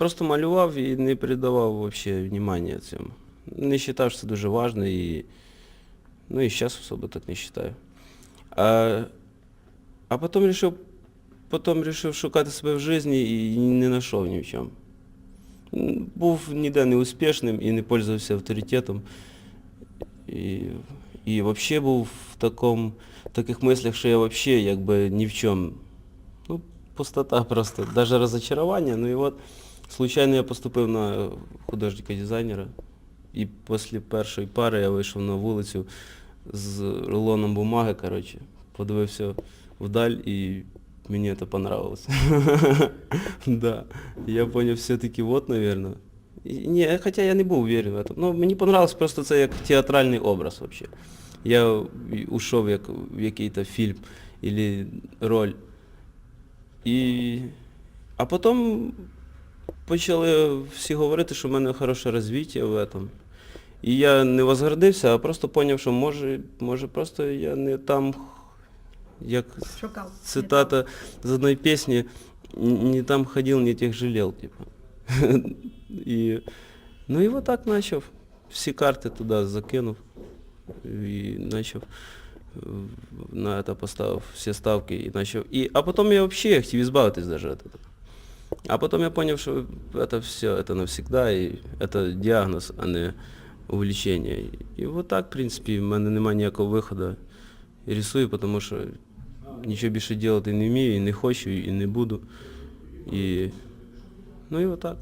просто малював і не придавав вообще внимання цьому. Не вважав, що це дуже важливо і, ну і зараз особо так не вважаю. А, а потім вирішив, потім вирішив шукати себе в житті і не знайшов ні в чому. М, Був ніде не успішним і не пользувався авторитетом. І, і взагалі був в такому, таких мислях, що я взагалі якби ні в чому. Ну, пустота просто, даже розочарування. Ну і от случайно я поступив на художника дизайнера. І після першої пари я вийшов на вулицю з рулоном бумаги, коротше, подивився вдаль і мені це понравилось. Я понял все-таки наверное. И Не, хотя я не був уверен в этом. Ну, мені понравилось просто це як театральний образ вообще. Я ушов як в якийсь фільм или роль. І... А потім почали всі говорити, що в мене хороше розвиття в этом. І я не возгордився, а просто зрозумів, що може, може просто я не там, як Шукав. цитата з одної пісні, не там ходил, не тех жалел, типа. І, ну і вот так почав. Всі карти туди закинув і почав е, на це поставив всі ставки і почав. І, а потім я взагалі хотів избавитись даже от этого. А потім я зрозумів, що це все, это навсегда, и це діагноз, а не увлечение. І вот так, в принципі, в мене немає ніякого виходу. І рисую, тому що нічого більше робити не вмію, і не хочу, і не буду. І, ну і отак.